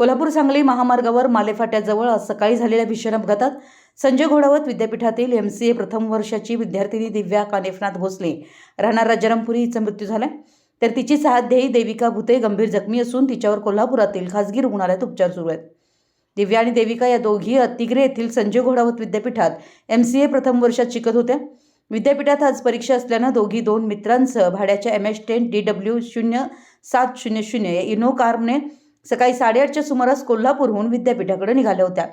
कोल्हापूर सांगली महामार्गावर मालेफाट्याजवळ आज सकाळी झालेल्या भीषण अपघातात संजय घोडावत विद्यापीठातील एम सी ए प्रथम वर्षाची विद्यार्थिनी दिव्या कानेफनाथ भोसले राहणार राजारामपुरी हिचा मृत्यू झाला तर तिची सहाध्यायी देविका भुते गंभीर जखमी असून तिच्यावर कोल्हापुरातील खासगी रुग्णालयात उपचार सुरू आहेत. दिव्या आणि देविका या दोघी अतिग्रे येथील संजय घोडावत विद्यापीठात एम सी ए प्रथम वर्षात शिकत होत्या. विद्यापीठात आज परीक्षा असल्यानं दोघी दोन मित्रांसह भाड्याच्या M H ten D W शून्य सात शून्य शून्य या इनो कारने सकाळी साडेआठच्या सुमारास कोल्हापूरहून विद्यापीठाकडे निघाल्या होत्या.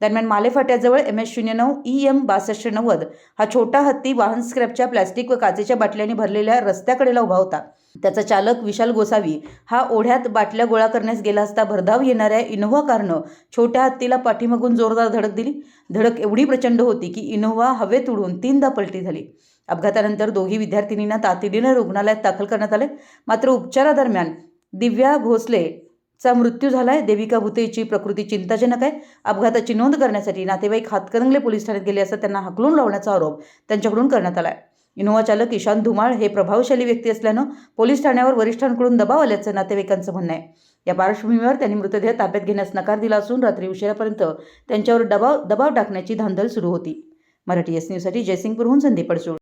दरम्यान मालेफाट्याजवळ एम एस शून्य नऊ ई एम बासष्ट नव्वद हा छोटा हत्ती वाहन स्क्रॅपच्या प्लॅस्टिक व काचेच्या बाटल्यांनी भरलेल्या रस्त्याकडेला उभा होता. त्याचा चालक विशाल गोसावी हा ओढ्यात बाटल्या गोळा करण्यास गेला असता भरधाव येणाऱ्या इनोव्हा कारनं छोट्या हत्तीला पाठीमागून जोरदार धडक दिली. धडक एवढी प्रचंड होती की इनोव्हा हवेत उडून तीनदा पलटी झाली. अपघातानंतर दोघी विद्यार्थिनींना तातडीनं रुग्णालयात दाखल करण्यात आले. मात्र उपचारादरम्यान दिव्या भोसले चा मृत्यू झाला आहे देविका भुतेची प्रकृती चिंताजनक आहे. अपघाताची नोंद करण्यासाठी नातेवाईक हातकणंगले पोलीस ठाण्यात गेले असता त्यांना हकलून लावण्याचा आरोप त्यांच्याकडून करण्यात आलाय. इनोव्हा चालक ईशान धुमाळ हे प्रभावशाली व्यक्ती असल्यानं पोलीस ठाण्यावर वरिष्ठांकडून दबाव आल्याचं नातेवाईकांचं म्हणणं आहे. या पार्श्वभूमीवर त्यांनी मृतदेह ताब्यात घेण्यास नकार दिला असून रात्री उशिरापर्यंत त्यांच्यावर दबाव दबाव टाकण्याची धांदल सुरू होती. मराठी एस न्यूजसाठी जयसिंगपूरहून संदीप पडसूळ.